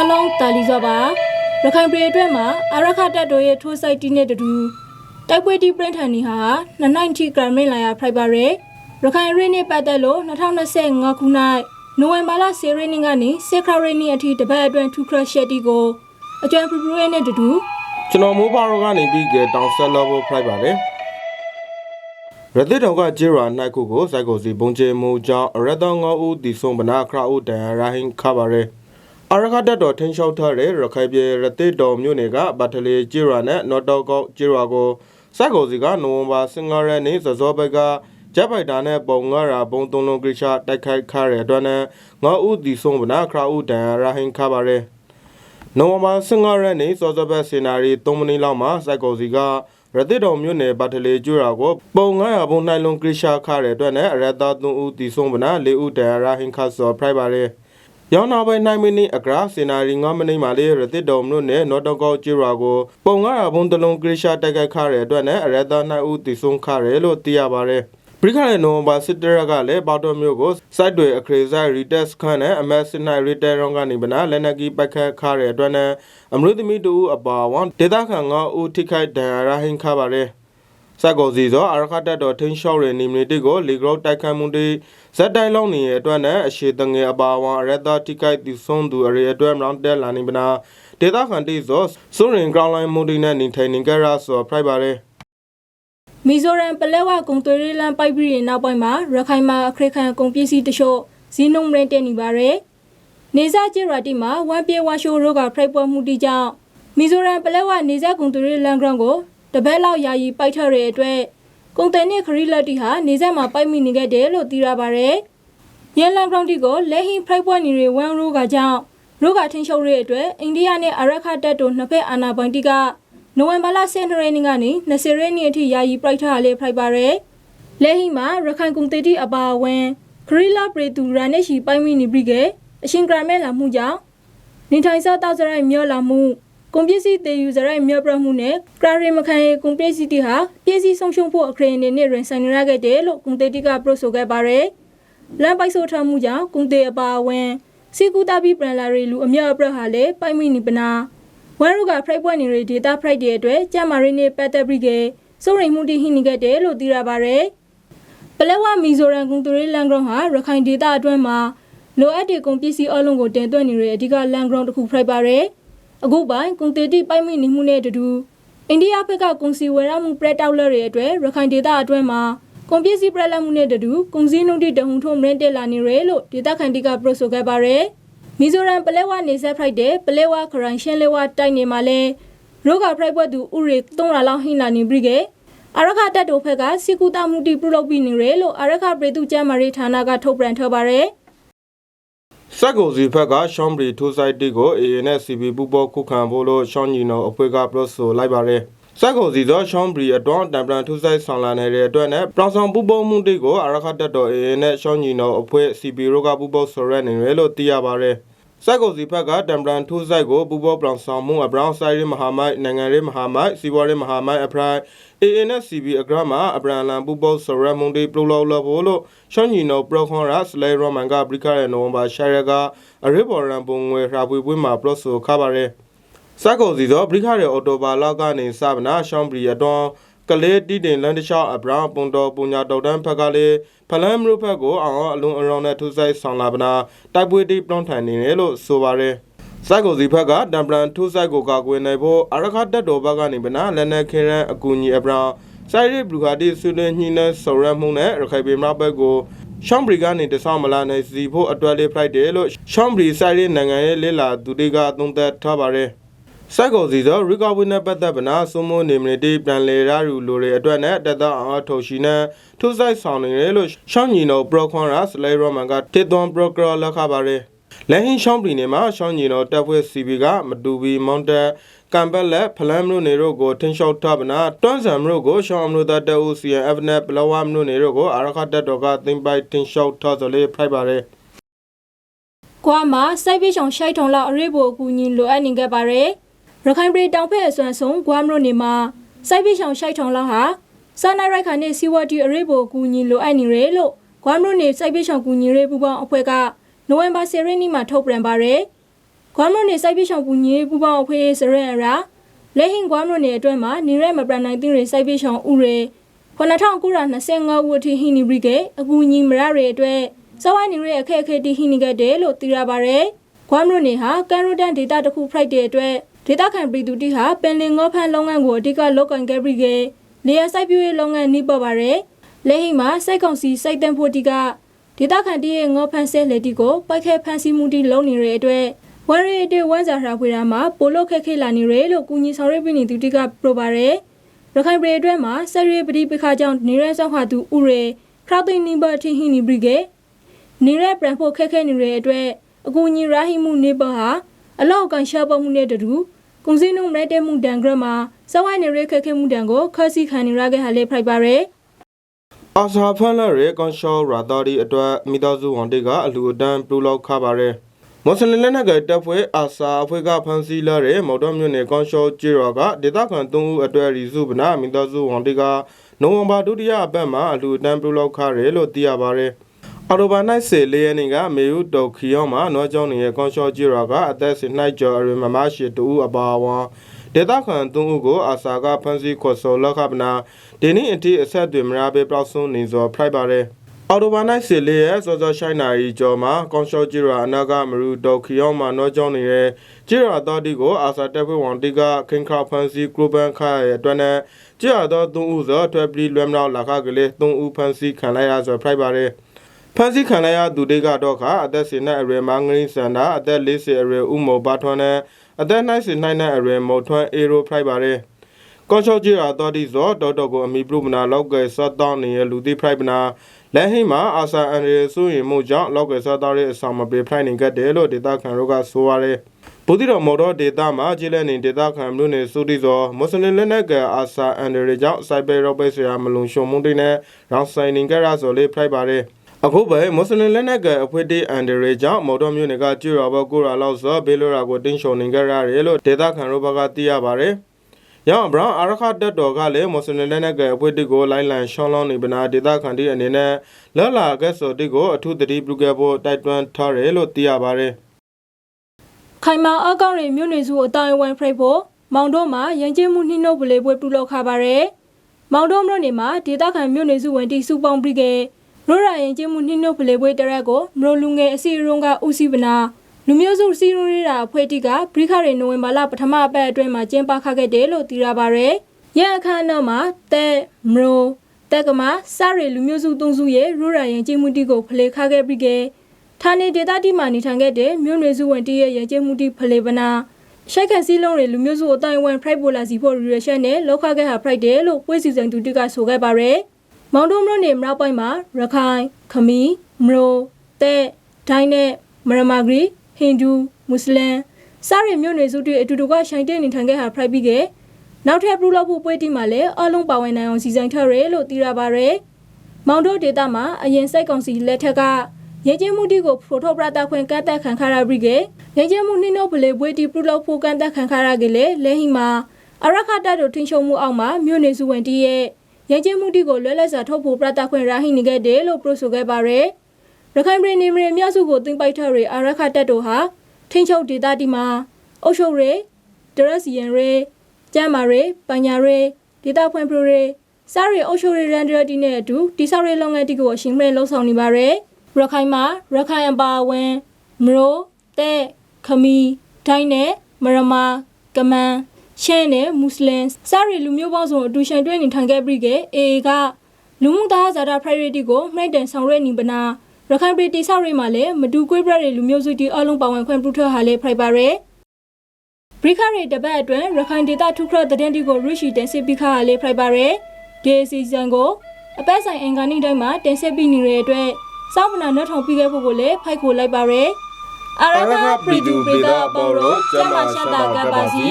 အားလုံးတာလီစွာပါရခိုင်ပြည်အတွက်မှာအာရခတပ်တော်ရဲ့ထိုးစိုက်တီးနဲ့တူတူတိုက်ပွဲတီးပရင်ထန်နီဟာနှစ်နိုင်တီဂရမ်မင်းလာရဖိုက်ပါရယ်ရခိုင်ရင်းနဲ့ပတ်သက်လို့2025ခုနှစ်နိုဝင်ဘာလ10ရက်နေ့ကနေ10ခရရက်နေ့အထိတပတ်အတွင်းထူခရရှက်တီကိုအကြံဖရူရဲနဲ့တူတူကျွန်တော်မိုးပါရောကနေပြီးကတောင်ဆက်လောဖို့ဖိုက်ပါတယ်ရသစ်တော်ကဂျေရာနိုင်ခုကိုစိုက်ကိုစီဘုံချေမူကြောင့်ရတ္တငေါဦးတီဆုံဗနာခရာဦးတန်ရာဟင်ခပါရဲ အရခတ်တော်ထင်းလျှောက်ထားတဲ့ရခိုင်ပြည်ရသစ်တော်မြို့နယ်ကဗတ်ထလေဂျေရာနဲ့နော်တော့ကောက်ဂျေရာကိုစိုက်ကိုစီကနိုဝင်ဘာ15ရက်နေ့စောစောဘက်ကဂျပိုက်တာနဲ့ပုံငါရာဘုံသုံးလုံးကိစ္စတိုက်ခိုက်ခရတဲ့အတွက်နဲ့ငေါဦးတီဆုံဗနာခရာဦးတန်ရာဟင်ခပါရဲနိုဝင်ဘာ15ရက်နေ့စောစောဘက်စင်နာရီ3မိနစ်လောက်မှာစိုက်ကော်စီကရသစ်တော်မြို့နယ်ဗတ်ထလေကျွရာကိုပုံ900ဘုံနိုင်လုံးကရရှာခတဲ့အတွက်နဲ့အရတာ3ဦးတီဆုံးဗနာ4ဦးတန်ရာဟင်ခတ်စောဖရိုက်ပါလေ ရောင်းနာပဲ9မိနစ်အကရာစင်နာရီ9မိနစ်မှာလေရသစ်တော်မြို့နယ်နော်တော့ကောက်ကျွရာကိုပုံ900ဘုံတလုံးကရရှာတိုက်ခိုက်ခတဲ့အတွက်နဲ့အရတာ9ဦးတီဆုံးခရဲလို့သိရပါတယ်ပရိခရဲနိုဝင်ဘာစစ်တရကလည်းပေါတော်မျိုးကိုစိုက်တွေအခရေဆိုင်ရီတက်စခန်နဲ့အမက်စစ်နိုင်ရီတဲရွန်ကနေဗနာလက်နက်ကီပိုက်ခတ်ခရတဲ့အတွက်နဲ့အမရုသမီတူအပါဝန်ဒေတာခန်ကဦးထိခိုက်ဒဏ်ရာရဟင်ခပါရဲ စက်ကောစီသောအရခတ်တက်တော်ထင်းလျှောက်တဲ့နေမီတီကိုလီဂရော့တိုက်ခတ်မှုတွေဇက်တိုင်းလုံးနေတဲ့အတွက်နဲ့အရှိတငယ်အပါဝန်အရတာထိခိုက်သူဆုံးသူအရေအတွက်မောင်းတက်လာနေဗနာဒေတာခန်တီသောစိုးရင်ကောင်းလိုင်းမှုတွေနဲ့နေထိုင်နေကြရဆိုဖရိုက်ပါရဲမီဇိုရမ်ပလဲဝကုံသွေးရလန်ပိုက်ပြီးရင်နောက်ပိုင်းမှာရခိုင်မှာအခရခံကုန်ပစ္စည်းတချို့ဇီနုံမရင်တက်နေပါရယ်နေစားကျရာတီမှာဝမ်ပြေဝါရှိုရိုကဖရိုက်ပွဲမှုတီကြောင့်မီဇိုရမ်ပလဲဝနေစားကုံသွေးရလန်ဂရန်ကို တပတ်လောက်ယာယီပိုက်ထရတဲ့အတွက်ကုန်တယ်နဲ့ခရီးလက်တီဟာနေစားမှာပိုက်မိနေခဲ့တယ်လို့သိရပါရယ်ရန်လန်ဂရန်တီကိုလက်ဟင်းဖရိုက်ပွဲနေရဝမ်ရိုကကြောင့်ရိုကထင်းရှုပ်တဲ့အတွက်အိန္ဒိယနဲ့အာရခတပ်တို့နှစ်ဖက်အာဏာပိုင်တီကနိုဝင်ဘာလ10ရက်နေ့ကနေ20ရက်နေ့အထိယာယီပြိုက်ထားလေးဖိုက်ပါရယ်လက်ဟိမှာရခိုင်ကုန်တေတီအပါအဝင်ခရီလာပရီတူရာနဲ့ရှိပိုင်မီနီဘရီကအရှင်ဂရမဲလာမှုကြောင့်နေထိုင်စားတောက်စရိုက်မြော့လာမှု ကုန်ပစ္စည်းတေယူစရိုက်မြော့ပြမှုနဲ့ကရာရီမခံရေကုန်ပစ္စည်းတီဟာပစ္စည်းဆုံးရှုံးဖို့အခရင်နေနဲ့ရင်ဆိုင်နေရခဲ့တယ်လို့ကုန်တေတီကပရိုဆိုခဲ့ပါရယ်လမ်းပိုက်ဆိုးထားမှုကြောင့်ကုန်တေအပါအဝင်စီကူတာဘီပရန်လာရီလူအမြော့အပြတ်ဟာလည်းပိုင်မီနီပနာဝမ်ရုကဖရိုက်ပွဲနေရဒေတာဖရိုက်တဲ့အတွက်ကျမရင်းနဲ့ပတ်သက်ပြီးကစိုးရိမ်မှုတည်ဟိနေခဲ့တယ်လို့သိရပါဗျ။ပလဲဝမီဇိုရန်ကွန်တူရီလန်ဂရောင်းဟာရခိုင်ဒေတာအတွင်းမှာလိုအပ်တဲ့ကုန်ပစ္စည်းအလုံးကိုတင်သွင်းနေတဲ့အဓိကလန်ဂရောင်းတစ်ခုဖရိုက်ပါရယ်။ အခုပိုင်းကွန်တေတီပိုက်မိနေမှုနဲ့အတူအိန္ဒိယဘက်ကကုန်စည်ဝယ်ရမှုပရက်တောက်လက်တွေအတွက်ရခိုင်ဒေတာအတွင်းမှာကုန်ပစ္စည်းပရက်လက်မှုနဲ့အတူကုန်စည်နှုန်းတိတဟုန်ထုံးမရတက်လာနေရလို့ဒေတာခန်တီကပရိုဆိုခဲ့ပါရယ်။မီဇိုရမ်ပလဲဝနေဆက်ဖရိုက်တဲ့ပလဲဝခရိုင်ရှင်းလဲဝတိုက်နေမှာလဲရိုဂါဖရိုက်ပွဲသူဥရီ300လောက်ဟိလာနေပြီကေအရခတက်တိုဖက်ကစီကူတာမှုတီပြုလုပ်ပြီးနေရလို့အရခပရိသူကျမ်းမာရေးဌာနကထုတ်ပြန်ထားပါရယ် စက်ကိုစီဖက်ကရှောင်းဘရီထိုးဆိုင်တီကို AA နဲ့ CB ပူပေါ်ခုခံဖို့လို့ရှောင်းညီနောအဖွဲ့ကပရော့ဆိုလိုက်ပါတယ်စက်ကိုစီသောရှောင်းဘရီအတွန်းတံပလန်ထိုးဆိုင်ဆောင်လာနေတဲ့အတွက်နဲ့ပရောင်ဆောင်ပူပေါ်မှုတီကိုအရခတက်တော် AA နဲ့ရှောင်းညီနောအဖွဲ့ CB တို့ကပူပေါ်ဆိုရက်နေရလို့သိရပါတယ် စက်ကိုစီဖက်ကတံပလန်ထိုးဆိုင်ကိုပူပေါ်ပလောင်ဆောင်မှုအဘရောင်းဆိုင်ရမဟာမိုက်နိုင်ငံရေးမဟာမိုက်စီးပွားရေးမဟာမိုက်အဖရိုင် AA နဲ့ CB အဂရမှာအဘရန်လန်ပူပေါ်ဆိုရက်မှုတီပလိုလောလောဖို့လို့ရှောင်းညီနောပရောခွန်ရာစလေရောမန်ကပရိခရဲနိုဝင်ဘာရှာရကအရိဘော်ရန်ပုံငွေရာပွေပွေးမှာပလော့ဆိုခပါရဲစက်ကိုစီသောပရိခရဲအော်တိုဘာလောက်ကနေစဗနာရှောင်းဘရီအတွန်း ကလေးတီတင်လန်တလျှောက်အဘရာပွန်တော်ပူညာတော်တန်းဖက်ကလေးဖလန်မရုဖက်ကိုအောင်အလုံးအရောင်းနဲ့ထူဆိုင်ဆောင်လာပနာတိုက်ပွဲတိပလွန်ထန်နေတယ်လို့ဆိုပါရယ်စိုက်ကိုစီဖက်ကတံပလန်ထူဆိုင်ကိုကာကွယ်နိုင်ဖို့အရခတက်တော်ဘက်ကနေပနာလက်နက်ခဲရန်အကူအညီအဘရာဆိုင်ရဘလူဟာတီဆွေးနွေးညှိနှိုင်းဆောင်ရွက်မှုနဲ့ရခိုင်ပြည်မဘက်ကိုရှောင်းဘရီကနေတဆောင်းမလာနိုင်စီဖို့အတွက်လေးဖိုက်တယ်လို့ရှောင်းဘရီဆိုင်ရနိုင်ငံရဲ့လေလာသူတွေကသုံးသပ်ထားပါရယ် စိုက်ကောစီသောရီကောဝင်းနဲ့ပတ်သက်ဗနာစုံမိုးနေမီတီပြန်လေရရူလိုတွေအတွက်နဲ့တက်တော့အောင်ထုတ်ရှိနေထုဆိုင်ဆောင်နေတယ်လို့ရှောင်းညီနောပရိုခွန်ရာစလေရောမန်ကတစ်သွန်ပရိုကရလက်ခပါရယ်လဟင်းရှောင်းပြည်နယ်မှာရှောင်းညီနောတပ်ဖွဲ့စီဘီကမတူဘီမောင်တကမ်ဘက်လက်ဖလမ်မြို့နေတို့ကိုထင်းလျှောက်ထဗနာတွန်းဆံမြို့ကိုရှောင်းအမျိုးသားတပ်ဦး CNF နဲ့ပလဝမ်မြို့နေတို့ကိုအာရခတပ်တော်ကသိမ်းပိုက်ထင်းလျှောက်ထဆိုလေဖိုက်ပါရယ်။ကွာမှာစိုက်ပိချောင်ရှိုက်ထုံလောက်အရေးပေါ်အကူအညီလိုအပ်နေခဲ့ပါရယ်။ ရခိုင်ပြည်တောင်ဖက်အစွမ်းဆုံးကွာမလို့နေမှာစိုက်ပိချောင်ရှိုက်ထုံလောက်ဟာစာနာရိုက်ခါနဲ့စီဝတီအရေးပေါ်အကူအညီလိုအပ်နေရလို့ကွာမလို့နေစိုက်ပိချောင်ကူညီရေးပူပေါင်းအဖွဲ့ကနိုဝင်ဘာ10ရက်နေ့မှာထုတ်ပြန်ပါရယ်။ကွမ်မွန်နေစိုက်ပြချောင်ပူညီပူပေါင်းအဖွဲ့စရဲအရာလဲဟင်ကွမ်မွန်နေအတွက်မှာနေရဲမပရနိုင်တင်ရစိုက်ပြချောင်ဥရဲ9925ဦးအထိဟိနီဘရီကအကူညီမရရအတွက်စဝိုင်းနေရဲအခက်အခဲတိဟိနီခဲ့တယ်လို့သိရပါဗျ။ကွမ်မွန်နေဟာကန်ရိုတန်ဒေတာတစ်ခုဖိုက်တဲ့အတွက် ဒေတာခံပြည်သူတိဟာပင်လင်ငေါဖန်လုပ်ငန်းကိုအဓိကလုပ်ကင်ခဲ့ပြီးကလေယာစိုက်ပြည့်လုပ်ငန်းနှိပ်ပေါ်ပါရယ်လဲဟိမှာစိုက်ကောင်စီစိုက်တန်ဖို့တိကဒေတာခံတိရဲ့ငေါဖန်ဆဲလေတိကိုပိုက်ခဲဖန်စီမှုတိလုပ်နေတဲ့အတွက်ဝရရီတဲ့ဝမ်းစာရာဖွေတာမှာပိုလို့ခက်ခဲလာနေရလို့ကူညီဆောင်ရွက်ပေးနေသူတိကပြောပါရယ်ရခိုင်ပြည်အတွက်မှာဆရီပတိပခါကြောင့်နေရဲဆောက်ဟာသူဥရေခရောက်သိန်းနိဘထီဟီနီဘရီကေနေရဲပရန်ဖို့ခက်ခဲနေတဲ့အတွက်အကူညီရာဟိမှုနေဘဟာ အလောက်ကန်ရှာပမှုနဲ့တူကုန်စည်နှုန်းရိုက်တဲ့မှုတန်ဂရမှာစဝိုင်းနေရဲခက်ခဲမှုတန်ကိုခါစီခံနေရခဲ့ဟာလေဖိုက်ပါရယ်အာဆာဖန်လာရဲကွန်ရှောရာတာဒီအတွက်မိသားစုဝန်တေကအလူအတန်းပြုလုပ်ခပါရဲမွတ်စလင်လက်နက်ကတပ်ဖွဲ့အာဆာအဖွဲ့ကဖန်စီလာတဲ့မော်တော်မြို့နယ်ကွန်ရှောဂျီရောကဒေသခံ၃ဦးအတွက်ရီစုဗနာမိသားစုဝန်တေကနိုဝင်ဘာဒုတိယအပတ်မှာအလူအတန်းပြုလုပ်ခရဲလို့သိရပါရဲ အော်တိုဘာနိုင်စေလေးရနေကမေယူတောက်ခီယောမှာနွားကြောင်းနေတဲ့ကွန်ရှောဂျီရောကအသက်စနှိုက်ကျော်အရမမရှိတူအပါဝါဒေသခံ၃ဦးကိုအာဆာကဖန်စီခေါ်ဆော်လက်ခပနာဒီနေ့အထိအဆက်တွေမရပဲပြောက်ဆုံးနေစောဖိုက်ပါရဲအော်တိုဘာနိုင်စေလေးရဲ့စောစောရှိုင်းနာရီကျော်မှာကွန်ရှောဂျီရောအနာကမရူတောက်ခီယောမှာနွားကြောင်းနေတဲ့ဂျီရောတော်တီကိုအာဆာတက်ဖွဲ့ဝန်တီကခင်ခါဖန်စီကရူပန်ခါရဲ့အတွက်နဲ့ဂျီရောတော်၃ဦးစောထွဲပလီလွမ်နောက်လာခကလေး၃ဦးဖန်စီခံလိုက်ရစောဖိုက်ပါရဲ ဖန်စီခံလိုက်ရသူတွေကတော့ခါအသက်စင်နဲ့အရွယ်မငရင်းစန္ဒာအသက်40အရွယ်ဥမောဘာထွန်းနဲ့အသက်90နိုင်တဲ့အရွယ်မော်ထွန်းအေရိုဖိုက်ပါရဲကော့ချော့ကြီးရာတော်ဒီဇောတော်တော်ကိုအမိပရုမနာလောက်ကဲစောတောင်းနေရလူတိဖိုက်ပနာလက်ဟိမှာအာဆာအန်ရီဆိုရင်မှုကြောင့်လောက်ကဲစောတောင်းရဲ့အဆောင်မပေးဖိုက်နေခဲ့တယ်လို့ဒေတာခန်တို့ကဆိုပါရဲဗုဒ္ဓတော်မော်တော်ဒေတာမှာကျေးလက်နေဒေတာခံမျိုးနေစုတိဇောမွတ်စလင်လက်နက်ကအာဆာအန်ဒရီကြောင့်စိုက်ပေရောပိတ်ဆရာမလုံရှုံမှုတိနဲ့ရောင်ဆိုင်နေကြရဆိုလေးဖိုက်ပါတယ် အခုပဲမွတ်စလင်လက်နက်ကအဖွေတေအန်ဒရီကြောင့်မော်တော်မျိုးနေကကျွရောဘကိုရာလောက်စောဘေလိုရာကိုတင်းရှုံနေကြရတယ်လို့ဒေတာခံရောဘကသိရပါတယ်။ရောင်ဘရောင်းအာရခတက်တော်ကလည်းမွတ်စလင်လက်နက်ကအဖွေတေကိုလိုင်းလန်ရှောင်းလောင်းနေပနာဒေတာခံတီအနေနဲ့လော်လာကက်ဆိုတိကိုအထူးတတိပြုခဲ့ဖို့တိုက်တွန်းထားတယ်လို့သိရပါတယ်။ခိုင်မာအကောင့်တွေမြို့နယ်စုအတိုင်းဝမ်ဖရိတ်ဖို့မောင်တို့မှာရန်ကျင်းမှုနှိမ့်နှုတ်ပလေပွဲပြုလုပ်ခါပါရယ်မောင်တို့မြို့နယ်မှာဒေသခံမြို့နယ်စုဝင်တီစုပေါင်းပြီးက ရိုးရရင်ကျင်းမှုနှိမ့်နှုတ်ပလေပွဲတရက်ကိုမရိုလူငယ်အစီအရုံးကဦးစီးပနာလူမျိုးစုစီရုံးရတာအဖွဲ့တီကဘရိခရီနိုဝင်ဘာလပထမအပတ်အတွင်းမှာကျင်းပခခဲ့တယ်လို့သိရပါရယ်ရန်အခမ်းအနားမှာတဲမရိုတက်ကမစရလူမျိုးစုသုံးစုရဲ့ရိုးရရင်ကျင်းမှုတီကိုဖလေခခဲ့ပြီးကဌာနေဒေသတိမှနေထိုင်ခဲ့တဲ့မြို့နယ်စုဝင်တရဲ့ရကျမှုတိဖလေပနာရှိုက်ခန့်စည်းလုံးတွေလူမျိုးစုအတိုင်းဝန်ဖရိုက်ပိုလာစီဖို့ရရရှက်နဲ့လောက်ခခဲ့ဟာဖရိုက်တယ်လို့ပွဲစီစဉ်သူတိကဆိုခဲ့ပါရယ် မောင်တုံးမြို့နယ်မြောက်ပိုင်းမှာရခိုင်ခမီမရိုတဲ့ဒိုင်းနဲ့မရမာဂရီဟိန္ဒူမွတ်စလင်စရမြို့နယ်စုတွေအတူတူကရှိုင်တဲ့နေထိုင်ခဲ့ဟာဖရိုက်ပြီးကနောက်ထပ်ပြုလုပ်ဖို့ပွဲတီမှာလည်းအလုံးပါဝင်နိုင်အောင်စီစဉ်ထားရဲလို့သိရပါရယ်မောင်တို့ဒေတာမှာအရင်စိတ်ကောင်စီလက်ထက်ကရဲကျင်းမှုတီကိုဖိုထိုပရတာခွင်ကတ်တက်ခံခါရပြီကရဲကျင်းမှုနှိနှုတ်ပလေဘွေတီပရလောက်ဖိုကန်တက်ခံခါရကလေလဲဟိမာအရခတာတို့ထင်းရှုံမှုအောက်မှာမြို့နေစုဝင်တီရဲ့ ရဲကျင်းမှုတီကိုလွဲလဲစာထုတ်ဖို့ပရတာခွင်ရာဟိနေခဲ့တယ်လို့ပရိုဆိုခဲ့ပါရယ်ရခိုင်ပြည်နေမြေမြောက်စုကိုတင်ပိုက်ထရဲအရခတက်တို့ဟာထင်းချုပ်ဒေတာတီမှာအုပ်ချုပ်ရဲဒရက်စီယန်ရဲကျမ်းမာရဲပညာရဲဒေတာဖွင့်ပရိုရဲစားရဲအုပ်ချုပ်ရဲရန်ဒရတီနဲ့အတူတိဆောက်ရဲလုပ်ငန်းတီကိုအရှင်မဲလှုပ်ဆောင်နေပါရယ်ရခိုင်မှာရခိုင်အပါအဝင်မရိုတဲ့ခမီဒိုင်းနဲ့မရမာကမန် ရှဲနဲ့မွတ်စလင်စရီလူမျိုးပေါင်းစုံအတူရှင်တွဲနေထိုင်ခဲ့ပြီးကအေအေကလူမှုသားဇာတာ priority ကိုမှိတ်တန်ဆောင်ရွက်နေပနာရခိုင်ပြည်တိဆောက်ရေးမှာလည်းမတူကွေးပြတဲ့လူမျိုးစုတီအလုံးပါဝင်ခွင့်ပြုထားဟာလေဖိုက်ပါရယ်ဘရိခရီတပတ်အတွင်းရခိုင်ဒေတာထုခရတဲ့တင်တီကိုရရှိတင်စစ်ပြီးခါဟာလေဖိုက်ပါရယ်ဒီစီဇန်ကိုအပတ်ဆိုင်အင်္ဂါနေ့တိုင်းမှာတင်ဆက်ပြီးနေတဲ့အတွက်စောင့်မနာနှထောင်ပြီးခဲ့ဖို့ကိုလည်းဖိုက်ခိုလိုက်ပါရယ်အရခပရီဒူပရီဒါပေါ်တော့ကျမရှတာကပ်ပါစီ